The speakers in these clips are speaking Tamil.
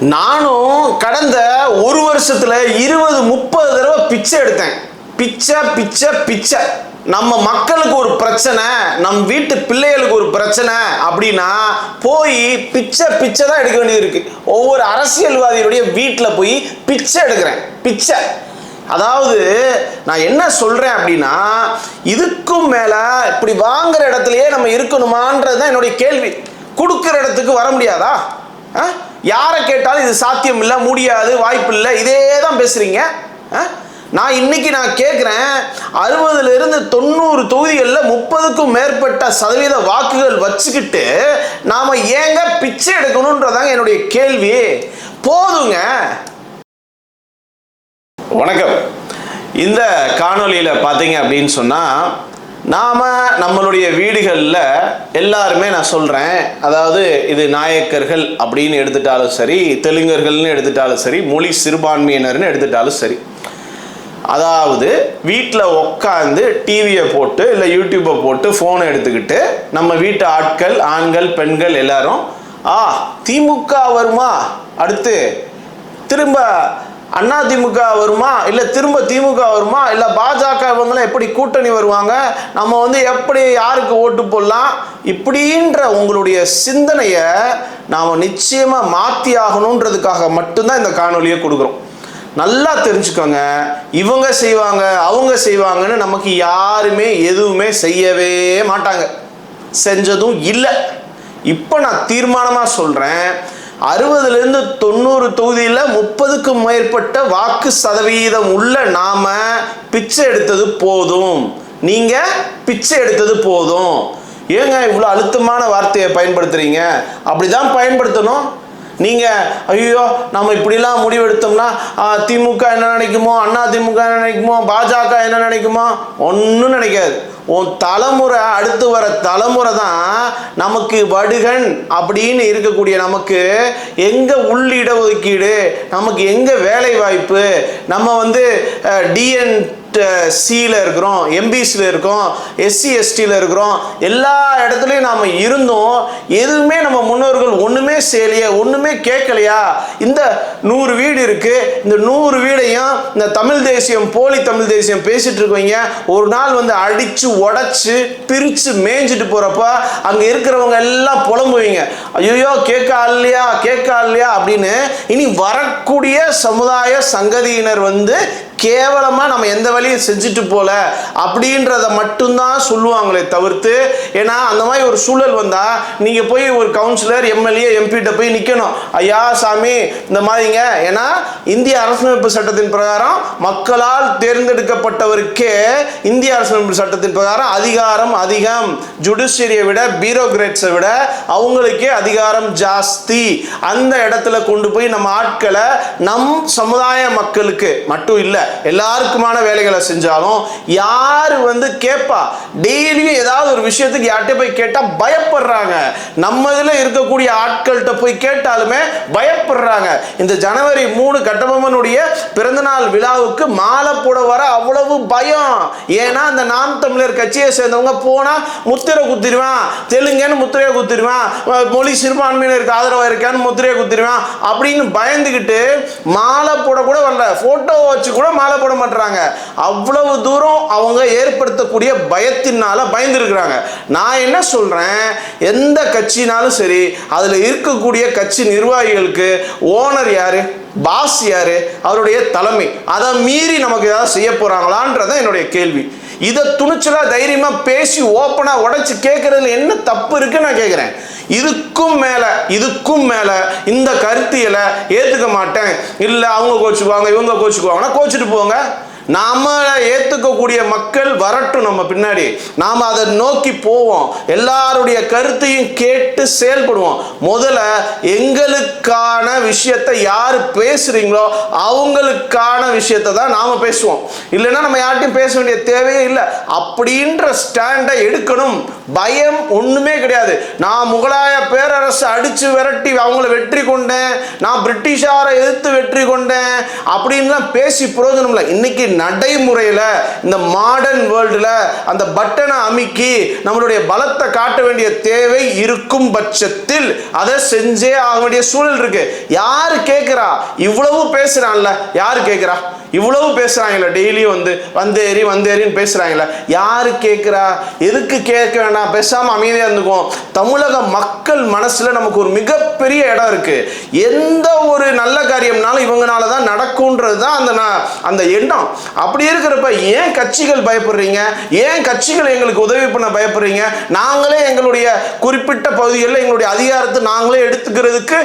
நானும் கடந்த ஒரு வருஷத்துல இருபது முப்பது தடவை பிச்சை எடுத்தேன். பிச்சை பிச்சை பிச்சை. நம்ம மக்களுக்கு ஒரு பிரச்சனை நம் வீட்டு பிள்ளைகளுக்கு ஒரு பிரச்சனை அப்படின்னா போய் பிச்சை பிச்சை தான் எடுக்க வேண்டியது இருக்குது ஒவ்வொரு அரசியல்வாதியுடைய வீட்டில் போய் பிச்சை எடுக்கிறேன். பிச்சை. அதாவது நான் என்ன சொல்கிறேன் அப்படின்னா இதுக்கும் மேலே இப்படி வாங்குற இடத்துலையே நம்ம இருக்கணுமான்றது தான் என்னுடைய கேள்வி. கொடுக்குற இடத்துக்கு வர முடியாதா? ஆ? யாரை கேட்டாலும் இது சாத்தியம் இல்லை முடியாது வாய்ப்பு இல்லை இதே தான் பேசுறீங்க. ஆ? நான் இன்னைக்கு நான் கேட்குறேன் அறுபதுல இருந்து தொண்ணூறு தொகுதிகளில் முப்பதுக்கும் மேற்பட்ட சதவீத வாக்குகள் வச்சுக்கிட்டு நாம ஏங்க பிச்சை எடுக்கணுன்றதாங்க என்னுடைய கேள்வி. போதுங்க. வணக்கம். இந்த காணொலியில் பார்த்தீங்க அப்படின்னு சொன்னால் நாம் நம்மளுடைய வீடுகளில் எல்லாருமே நான் சொல்கிறேன் அதாவது இது நாயக்கர்கள் அப்படின்னு எடுத்துட்டாலும் சரி தெலுங்கர்கள்னு எடுத்துட்டாலும் சரி மொழி சிறுபான்மையினர்னு எடுத்துட்டாலும் சரி. அதாவது வீட்டில் உட்காந்து டிவியை போட்டு இல்லை யூடியூப்பை போட்டு ஃபோனை எடுத்துக்கிட்டு நம்ம வீட்டு ஆட்கள் ஆண்கள் பெண்கள் எல்லாரும் ஆ திமுக வருமா? அடுத்து திரும்ப அண்ணா திமுக வருமா? இல்லை திரும்ப திமுக வருமா? இல்லை பாஜக இவங்களாம் எப்படி கூட்டணி வருவாங்க? நம்ம வந்து எப்படி யாருக்கு ஓட்டு போடலாம்? இப்படின்ற உங்களுடைய சிந்தனையை நாம் நிச்சயமாக மாற்றி ஆகணுன்றதுக்காக மட்டும்தான் இந்த காணொலியை கொடுக்குறோம். நல்லா தெரிஞ்சுக்கோங்க. இவங்க செய்வாங்க அவங்க செய்வாங்கன்னு நமக்கு யாருமே எதுவுமே செய்யவே மாட்டாங்க. செஞ்சதும் இல்லை. இப்போ நான் தீர்மானமாக சொல்கிறேன் அறுபதுலேருந்து தொண்ணூறு தொகுதியில் முப்பதுக்கும் மேற்பட்ட வாக்கு சதவீதம் உள்ள நாம் பிச்சை எடுத்தது போதும். நீங்கள் பிச்சை எடுத்தது போதும். ஏங்க இவ்வளோ அழுத்தமான வார்த்தையை பயன்படுத்துறீங்க? அப்படிதான் பயன்படுத்தணும். நீங்கள் ஐயோ நம்ம இப்படிலாம் முடிவெடுத்தோம்னா திமுக என்ன நினைக்குமோ அண்ணா திமுக என்ன நினைக்குமோ பாஜக என்ன நினைக்குமோ ஒன்றும் நினைக்காது. உன் தலைமுறை அடுத்து வர தலைமுறை தான் நமக்கு வடுகன் அப்படின்னு இருக்கக்கூடிய நமக்கு எங்கே உள் இடஒதுக்கீடு நமக்கு எங்கே வேலை வாய்ப்பு நம்ம வந்து டிஎன் சியில் இருக்கிறோம் எம்பிசியில் இருக்கோம் எஸ்சி எஸ்டியில் இருக்கிறோம் எல்லா இடத்துலையும் நாம் இருந்தோம் எதுவுமே நம்ம முன்னோர்கள் ஒன்றுமே செய்யலையே ஒன்றுமே கேட்கலையா? இந்த நூறு வீடு இருக்குது இந்த நூறு வீடையும் இந்த தமிழ் தேசியம் போலி தமிழ் தேசியம் பேசிகிட்டு இருக்கவங்க ஒரு நாள் வந்து அடித்து உடச்சி பிரித்து மேய்ஞ்சிட்டு போகிறப்ப அங்கே இருக்கிறவங்க எல்லாம் புலம்புவீங்க. ஐயோ கேட்க இல்லையா கேட்க இல்லையா அப்படின்னு இனி வரக்கூடிய சமுதாய சங்கதியினர் வந்து கேவலமாக நம்ம எந்த வழியும் செஞ்சுட்டு போல அப்படின்றத மட்டும்தான் சொல்லுவாங்களே தவிர்த்து ஏன்னா அந்த மாதிரி ஒரு சூழல் வந்தால் நீங்கள் போய் ஒரு கவுன்சிலர் எம்எல்ஏ எம்பிகிட்ட போய் நிற்கணும் ஐயா சாமி இந்த மாதிரிங்க. ஏன்னா இந்திய அரசமைப்பு சட்டத்தின் பிரகாரம் மக்களால் தேர்ந்தெடுக்கப்பட்டவருக்கே இந்திய அரசமைப்பு சட்டத்தின் பிரகாரம் அதிகாரம் அதிகம். ஜுடிஷியரியை விட பியூரோக்ரேட்ஸை விட அவங்களுக்கே அதிகாரம் ஜாஸ்தி. அந்த இடத்துல கொண்டு போய் நம்ம ஆட்களை நம் சமுதாய மக்களுக்கு மட்டும் இல்லை எல்லாருக்குமான வேலைகளை செஞ்சாலும் யார் வந்து கேட்பா டெய்லியும் ஏதாவது ஒரு விஷயத்துக்கு யார்கிட்ட போய் கேட்டால் பயப்படுறாங்க. நம்ம இதில் இருக்கக்கூடிய ஆட்கள்கிட்ட போய் கேட்டாலுமே பயப்படுறாங்க. இந்த ஜனவரி மூணு கட்டபொம்மனுடைய பிறந்தநாள் விழாவுக்கு மாலை போட வர அவ்வளவு பயம். ஏன்னா அந்த நாம் தமிழர் கட்சியை சேர்ந்தவங்க போனால் முத்திரை குத்திடுவான் தெலுங்குன்னு முத்திரையை குத்திடுவான் மொழி சிறுபான்மையினருக்கு ஆதரவாக இருக்கான்னு முத்திரையை குத்திடுவான் அப்படின்னு பயந்துக்கிட்டு மாலை போட கூட வரல. ஃபோட்டோ வச்சு கூட மாலை போட மாட்டுறாங்க. அவ்வளவு தூரம் அவங்க ஏற்படுத்தக்கூடிய பயத்தினால பயந்துருக்கிறாங்க. நான் என்ன சொல்கிறேன் எந்த கட்சினாலும் சரி அதில் இருக்கக்கூடிய கட்சி நிர்வாகிகளுக்கு ஓனர் யார்? பாஸ் யார்? அவருடைய தலைமை. அதை மீறி நமக்கு ஏதாவது செய்ய போகிறாங்களான்றதான் என்னுடைய கேள்வி. இதை துணிச்சலா தைரியமா பேசி ஓப்பனா உடச்சி கேட்கறதுல என்ன தப்பு இருக்குன்னு நான் கேட்குறேன் இதுக்கும் மேல இதுக்கும் மேல இந்த கருத்தியலை ஏத்துக்க மாட்டேன். இல்ல அவங்க கோச்சுக்குவாங்க இவங்க கோச்சுக்குவாங்கன்னா கோச்சிட்டு போங்க. நாம ஏத்துக்கக்கூடிய மக்கள் வரட்டும் நம்ம பின்னாடி. நாம அதை நோக்கி போவோம். எல்லாருடைய கருத்தையும் கேட்டு செயல்படுவோம். முதல்ல எங்களுக்கான விஷயத்தை யார் பேசுறீங்களோ அவங்களுக்கான விஷயத்தை தான் நாம பேசுவோம். இல்லைன்னா நம்ம யார்ட்டையும் பேச வேண்டிய தேவையே இல்லை. அப்படின்ற ஸ்டாண்டை எடுக்கணும். பயம் ஒன்றுமே கிடையாது. நான் முகலாய பேரரசு அடித்து விரட்டி அவங்கள வெற்றி கொண்டேன். நான் பிரிட்டிஷாரை எதிர்த்து வெற்றி கொண்டேன். அப்படின்லாம் பேசி பிரயோஜனம் இல்லை இன்னைக்கு நடைமுறையில் இந்த மாடர்ன் வேர்ல்டில் அந்த பட்டனை அமுக்கி நம்மளுடைய பலத்தை காட்ட வேண்டிய தேவை இருக்கும் பட்சத்தில் அதை செஞ்சே ஆக வேண்டிய சூழல் இருக்கு. யார் கேட்குறா இவ்வளவு பேசுகிறான்ல யார் கேட்குறா இவ்வளவு பேசுகிறாங்களே டெய்லியும் வந்து வந்தேறி வந்தேறின்னு பேசுகிறாங்களே யார் கேட்குறா எதுக்கு கேட்க வேண்டாம் பேசாமல் அமைதியாக இருந்துக்குவோம். தமிழக மக்கள் மனசில் நமக்கு ஒரு மிகப்பெரிய இடம் இருக்குது எந்த ஒரு நல்ல காரியம்னாலும் இவங்கனால தான் நடக்கும்ன்றது தான் அந்த அந்த எண்ணம். அப்படி இருக்கிறப்ப ஏன் கட்சிகள் பயப்படுறீங்க? ஏன் கட்சிகள் எங்களுக்கு உதவி பண்ண பயப்படுறீங்க? நாங்களே எங்களுடைய குறிப்பிட்ட பகுதிகளில் எங்களுடைய அதிகாரத்தை நாங்களே எடுத்துக்கிறதுக்கு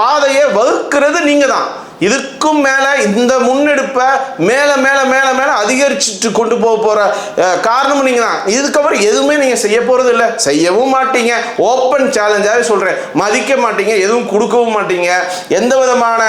பாதையை வகுக்கிறது நீங்கள் தான் இதுக்கும் மேலே இந்த முன்னெடுப்பை மேலே மேலே மேலே மேலே அதிகரிச்சுட்டு கொண்டு போக போகிற காரணமும் நீங்கள் தான் இதுக்கப்புறம் எதுவுமே நீங்கள் செய்ய போகிறது இல்லை. செய்யவும் மாட்டீங்க. ஓப்பன் சேலஞ்சாகவே சொல்கிறேன் மதிக்க மாட்டீங்க. எதுவும் கொடுக்கவும் மாட்டீங்க. எந்த விதமான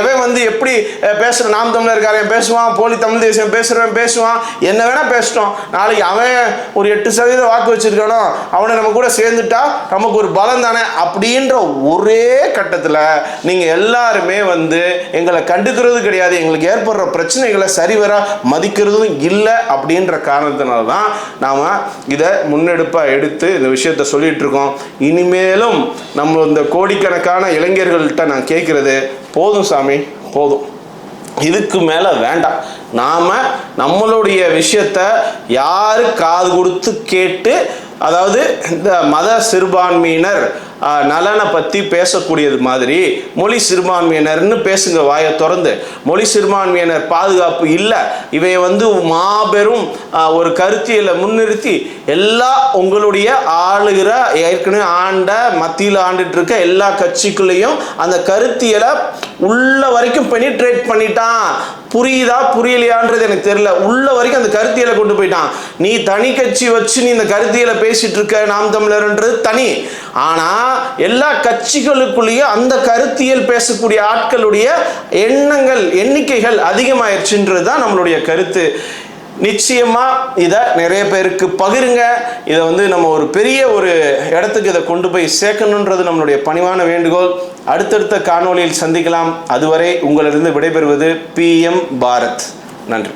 எவன் வந்து எப்படி பேசுகிற நாம் தமிழர்காரன் பேசுவான் போலி தமிழ் தேசியம் பேசுகிறவன் பேசுவான் என்ன வேணால் பேசிட்டோம். நாளைக்கு அவன் ஒரு எட்டு சதவீதம் வாக்கு வச்சிருக்கானோ அவனை நம்ம கூட சேர்ந்துட்டா நமக்கு ஒரு பலம் தானே? அப்படின்ற ஒரே கட்டத்தில் நீங்கள் எல்லாருமே வந்து எங்களை கண்டுக்கிறது கிடையாது. எங்களுக்கு ஏற்படுற பிரச்சனைகளை சரிவர மதிக்கிறதும் இல்லை அப்படின்ற காரணத்தினால தான் நாம் இதை முன்னெடுப்பாக எடுத்து இந்த விஷயத்த சொல்லிட்டு இருக்கோம். இனிமேலும் நம்ம இந்த கோடிக்கணக்கான இளைஞர்கள்ட்ட நான் கேட்குறது போதும் சாமி போதும். இதுக்கு மேலே வேண்டாம். நாம் நம்மளுடைய விஷயத்த யாரு காது கொடுத்து கேட்டு அதாவது இந்த மத சிறுபான்மையினர் நலனை பற்றி பேசக்கூடியது மாதிரி மொழி சிறுபான்மையினர்னு பேசுங்க வாயை திறந்து. மொழி சிறுபான்மையினர் பாதுகாப்பு இல்லை இவை வந்து மாபெரும் ஒரு கருத்தியலை முன்னிறுத்தி எல்லா உங்களுடைய ஆளுகிற ஏற்கனவே ஆண்ட மத்தியில் ஆண்டுட்டு இருக்க எல்லா கட்சிக்குள்ளேயும் அந்த கருத்தியலை உள்ள வரைக்கும் பெனிட்ரேட் பண்ணிட்டான். புரியுதா? புரியலையான்றது எனக்கு தெரியல. உள்ள வரைக்கும் அந்த கருத்தியலை கொண்டு போயிட்டான். நீ தனி கட்சி வச்சு நீ இந்த கருத்தியலை பேசிட்டு இருக்க நாம் தமிழர்ன்றது தனி. ஆனா எல்லா கட்சிகளுக்குள்ளேயும் அந்த கருத்தியல் பேசக்கூடிய ஆட்களுடைய எண்ணங்கள் எண்ணிக்கைகள் அதிகமாயிருச்சுன்றது தான் நம்மளுடைய கருத்து. நிச்சயமாக இதை நிறைய பேருக்கு பகிருங்க. இதை வந்து நம்ம ஒரு பெரிய ஒரு இடத்துக்கு இதை கொண்டு போய் சேர்க்கணுன்றது நம்மளுடைய பணிவான வேண்டுகோள். அடுத்தடுத்த காணொளியில் சந்திக்கலாம். அதுவரை உங்களிலிருந்து விடைபெறுவது பிஎம் பாரத். நன்றி.